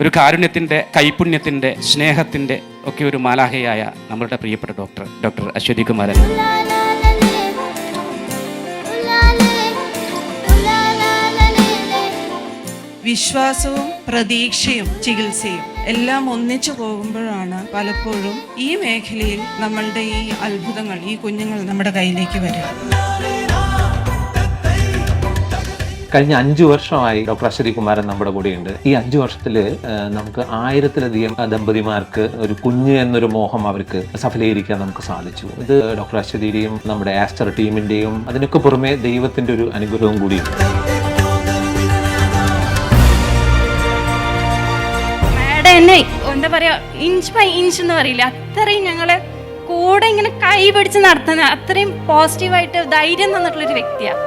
ഒരു കാരുണ്യത്തിന്റെ കൈപുണ്യത്തിന്റെ സ്നേഹത്തിന്റെ ഒക്കെ ഒരു മാലാഹയായ നമ്മളുടെ പ്രിയപ്പെട്ട ഡോക്ടർ ഡോക്ടർ അശ്വതി കുമാരൻ. വിശ്വാസവും പ്രതീക്ഷയും ചികിത്സയും എല്ലാം ഒന്നിച്ചു പോകുമ്പോഴാണ് പലപ്പോഴും ഈ മേഖലയിൽ നമ്മളുടെ ഈ അത്ഭുതങ്ങൾ ഈ കുഞ്ഞുങ്ങൾ നമ്മുടെ കയ്യിലേക്ക് വരിക. കഴിഞ്ഞ അഞ്ചു വർഷമായി ഡോക്ടർ അശ്വതി കുമാരൻ നമ്മുടെ കൂടെയുണ്ട്. ഈ അഞ്ചു വർഷത്തിൽ നമുക്ക് ആയിരത്തിലധികം ദമ്പതിമാർക്ക് ഒരു കുഞ്ഞ് എന്നൊരു മോഹം അവർക്ക് സഫലീകരിക്കാൻ നമുക്ക് സാധിച്ചു. ഇത് ഡോക്ടർ അശ്വതിയുടെയും നമ്മുടെ ആസ്റ്റർ ടീമിന്റെയും അതിനൊക്കെ പുറമെ ദൈവത്തിന്റെ ഒരു അനുഗ്രഹവും കൂടിയുണ്ട്. എന്നെ എന്താ പറയാ ഇഞ്ച് ബൈ ഇഞ്ച് എന്ന് പറയില്ല? അത്രയും ഞങ്ങൾ കൂടെ ഇങ്ങനെ കൈ പിടിച്ച് നടത്തുന്ന അത്രയും പോസിറ്റീവായിട്ട് ധൈര്യം തന്നിട്ടുള്ളൊരു വ്യക്തിയാണ്